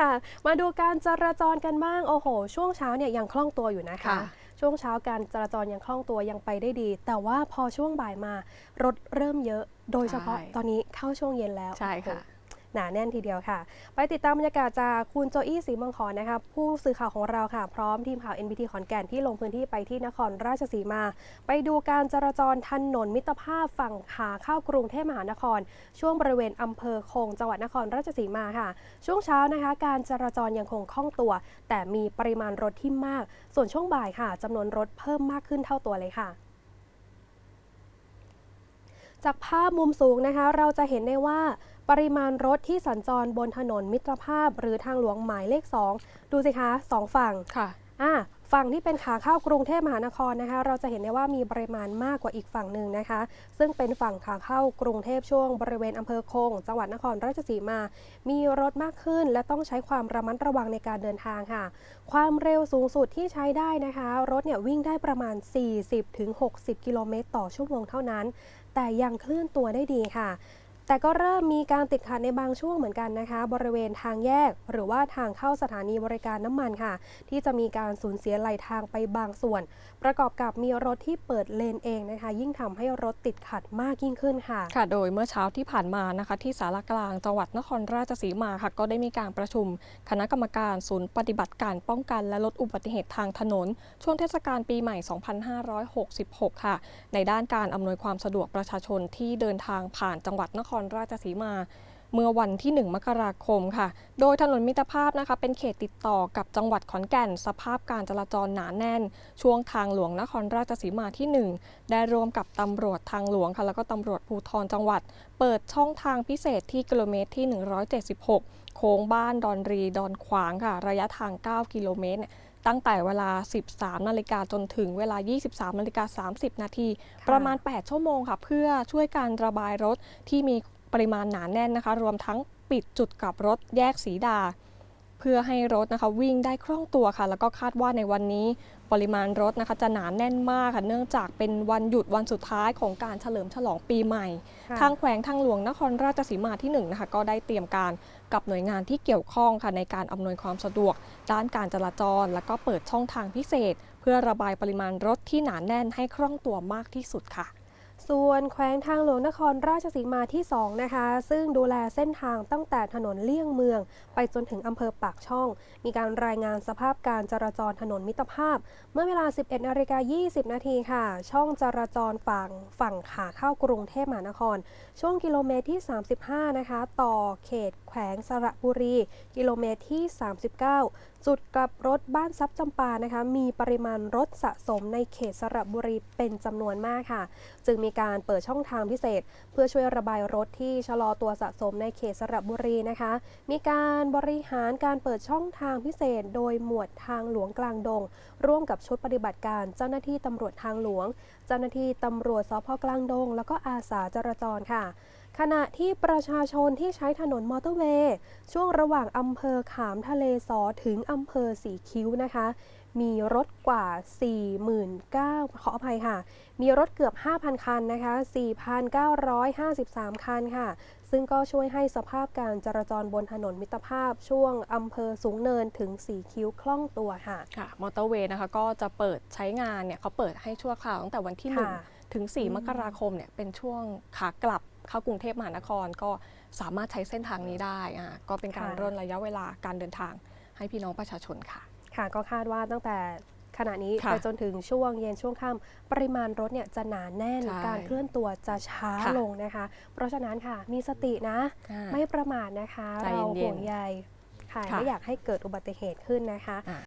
ค่ะ มาดูการจราจรกันบ้าง โอ้โห ช่วงเช้าเนี่ยยังคล่องตัวอยู่นะคะค่ะช่วงเช้าการจราจรยังคล่องตัวยังไปได้ดี แต่ว่าพอช่วงบ่ายมารถเริ่มเยอะ โดยเฉพาะใช่ตอนนี้เข้าช่วงเย็นแล้ว ใช่ค่ะโอ้โหนาแน่นทีเดียวค่ะ ไปติดตามบรรยากาศจากคุณโจอี้ศรีมังคอนนะคะผู้สื่อข่าวของเราค่ะ พร้อมทีมข่าว NBT ขอนแก่นที่ลงพื้นที่ไปที่นครราชสีมา ไปดูการจราจรถนนมิตรภาพฝั่งขาเข้ากรุงเทพมหานคร ช่วงบริเวณอำเภอคงจังหวัดนครราชสีมาค่ะ ช่วงเช้านะคะ การจราจรยังคงคล่องตัว แต่มีปริมาณรถที่มาก ส่วนช่วงบ่ายค่ะจำนวนรถเพิ่มมากขึ้นเท่าตัวเลยค่ะจากภาพมุมสูงนะคะ เราจะเห็นได้ว่า ปริมาณรถที่สัญจรบนถนนมิตรภาพ หรือทางหลวงหมายเลข 2 ดูสิคะสองฝั่งค่ะอ่าฝั่งที่เป็นขาเข้ากรุงเทพมหานครนะคะ เราจะเห็นได้ว่ามีปริมาณมากกว่าอีกฝั่งหนึ่งนะคะ ซึ่งเป็นฝั่งขาเข้ากรุงเทพช่วงบริเวณอำเภอคง จังหวัดนครราชสีมา มีรถมากขึ้น และต้องใช้ความระมัดระวังในการเดินทางค่ะ ความเร็วสูงสุดที่ใช้ได้นะคะ รถเนี่ยวิ่งได้ประมาณ 40-60 กิโลเมตรต่อชั่วโมงเท่านั้น แต่ยังเคลื่อนตัวได้ดีค่ะ แต่ก็เริ่มมีการติดขัดในบางช่วงเหมือนกันนะคะ บริเวณทางแยก หรือว่าทางเข้าสถานีบริการน้ำมันค่ะ ที่จะมีการสูญเสียไหลทางไปบางส่วน ประกอบกับมีรถที่เปิดเลนเองนะคะ ยิ่งทำให้รถติดขัดมากยิ่งขึ้นค่ะ ค่ะ โดยเมื่อเช้าที่ผ่านมานะคะ ที่สารกลางจังหวัดนครราชสีมาค่ะ ก็ได้มีการประชุม คณะกรรมการศูนย์ปฏิบัติการป้องกันและลดอุบัติเหตุทางถนน ช่วงเทศกาลปีใหม่ 2566 ค่ะ ในด้านการอำนวยความสะดวกประชาชนที่เดินทางผ่านจังหวัดนครรราชสีมาเมื่อวันที่ 1 มกราคมค่ะ โดยถนนมิตรภาพนะคะ เป็นเขตติดต่อกับจังหวัดขอนแก่น สภาพการจราจรหนาแน่น ช่วงทางหลวงนครราชสีมาที่ 1 ได้รวมกับตำรวจทางหลวงค่ะ แล้วก็ตำรวจภูธรจังหวัด เปิดช่องทางพิเศษที่กิโลเมตรที่ 176 โค้งบ้านดอนรีดอนขวางค่ะ ระยะทาง 9 กิโลเมตร ตั้งแต่เวลา 13 นาฬิกาจนถึงเวลา 23 นาฬิกา 30 นาทีค่ะประมาณ 8 ชั่วโมงค่ะเพื่อช่วยการระบายรถที่มีปริมาณหนาแน่นนะคะ รวมทั้งปิดจุดกลับรถแยกสีดา เพื่อให้รถนะคะวิ่งได้คล่องตัวค่ะ แล้วก็คาดว่าในวันนี้ปริมาณรถนะคะจะหนาแน่นมากค่ะ เนื่องจากเป็นวันหยุดวันสุดท้ายของการเฉลิมฉลองปีใหม่ค่ะทางแขวงทางหลวงนครราชสีมาที่1นะคะก็ได้เตรียมการกับหน่วยงานที่เกี่ยวข้องค่ะในการอำนวยความสะดวก ด้านการจราจร แล้วก็เปิดช่องทางพิเศษ เพื่อระบายปริมาณรถที่หนาแน่นให้คล่องตัวมากที่สุดค่ะ ส่วนแขวงทางหลวงนครราชสีมาที่ 2 นะคะ ซึ่งดูแลเส้นทางตั้งแต่ถนนเลี่ยงเมือง ไปจนถึงอำเภอปากช่อง มีการรายงานสภาพการจราจรถนนมิตรภาพ เมื่อเวลา 11นาฬิกา20 นาทีค่ะ ช่องจราจรฝั่งฝั่งขาเข้ากรุงเทพมหานคร ช่วงกิโลเมตรที่ 35 นะคะ ต่อเขตแขวงสระบุรี กิโลเมตรที่ 39 จุดกลับรถบ้านซับจำปานะคะมีปริมาณรถสะสมในเขตสระบุรีเป็นจำนวนมากค่ะ จึงมีการเปิดช่องทางพิเศษ เพื่อช่วยระบายรถที่ชะลอตัวสะสมในเขตสระบุรีนะคะ มีการบริหารการเปิดช่องทางพิเศษ โดยหมวดทางหลวงกลางดง ร่วมกับชุดปฏิบัติการเจ้าหน้าที่ตำรวจทางหลวง เจ้าหน้าที่ตำรวจสพกลางดง แล้วก็อาสาจราจรค่ะ ขณะที่ประชาชนที่ใช้ถนนมอเตอร์เวย์ ช่วงระหว่างอำเภอขามทะเลสอถึงอำเภอสีคิ้วนะคะ มีรถกว่า 49,000ขออภัยค่ะ มีรถเกือบ 5,000 คันนะคะ 4,953 คันค่ะ ซึ่งก็ช่วยให้สภาพการจราจรบนถนนมิตรภาพช่วงอำเภอสูงเนินถึงสีคิ้วคล่องตัวค่ะ ค่ะ มอเตอร์เวย์นะคะก็จะเปิดใช้งานเนี่ยเขาเปิดให้ชั่วคราวตั้งแต่วันที่ค่ะ1ถึง 4 มกราคมเนี่ยเป็นช่วงขากลับ เข้ากรุงเทพมหานครก็สามารถใช้เส้นทางนี้ได้อ่าก็เป็นการร่นระยะเวลาการเดินทางให้พี่น้องประชาชนค่ะ ค่ะก็คาดว่าตั้งแต่ขณะนี้ค่ะไปจนถึงช่วงเย็นช่วงค่ำปริมาณรถเนี่ยจะหนาแน่นใช่การเคลื่อนตัวจะช้าค่ะลงนะคะ เพราะฉะนั้นค่ะ มีสตินะอ่าไม่ประมาทนะคะใจเราเย็นๆห่วงใยค่ะค่ะไม่อยากให้เกิดอุบัติเหตุขึ้นนะคะอ่า